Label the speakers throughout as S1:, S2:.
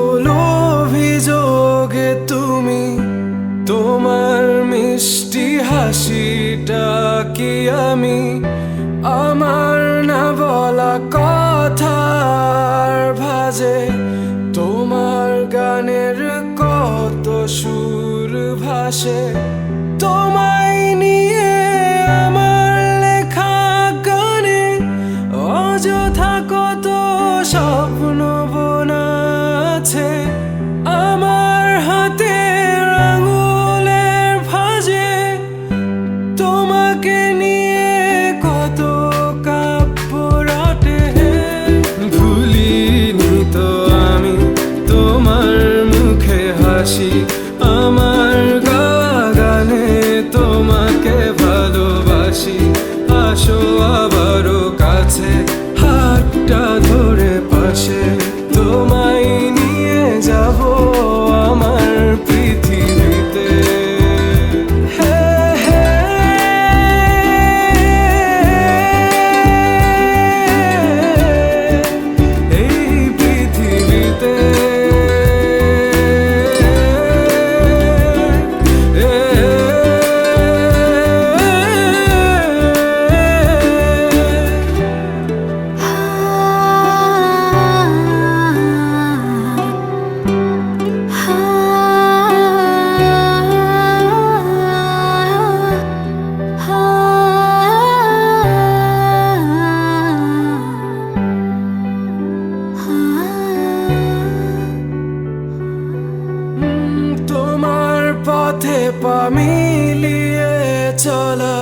S1: সকল অভিযোগে তুমি তোমার মিষ্টি হাসিটা কি আমি? আমার না বলা কথার ভাজে তোমার গানের কত সুর ভাসে? তোমায় নিয়ে আমার লেখা গানে অযথা কত স্বপ্ন আছে আমার হাতে আঙুলের ভাজে। তোমাকে নিয়ে কত মিলিয়ে চলা,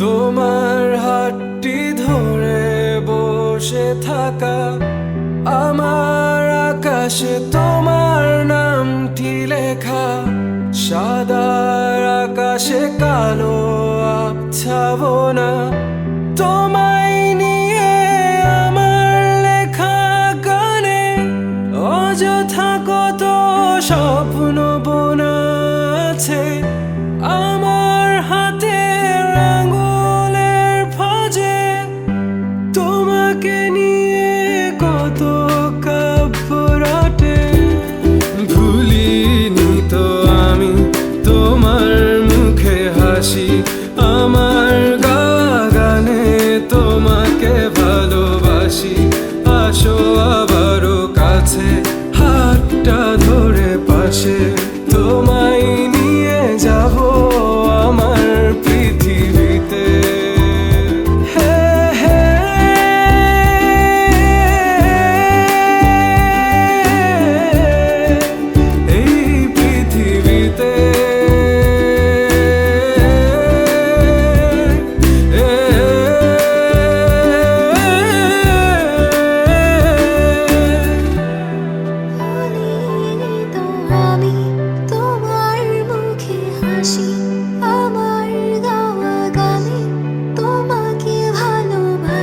S1: তোমার হাতটি ধরে বসে থাকা, আমার আকাশে তোমার নামটি লেখা, সাদার আকাশে কালো আবছাবনা তোমায় নিয়ে আমার লেখা গানে অযথা কত স্বপ্ন বোনা। আছে আমার হাতে আঙুলের ভাজে। তোমাকে নিয়ে কত কাপড়াটে ভুলিনি তো আমি তোমার মুখে হাসি। আমার গাগানে তোমাকে ভালোবাসি। আসো আবারও কাছে, হাতটা ধরে পাশে।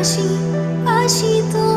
S2: し明日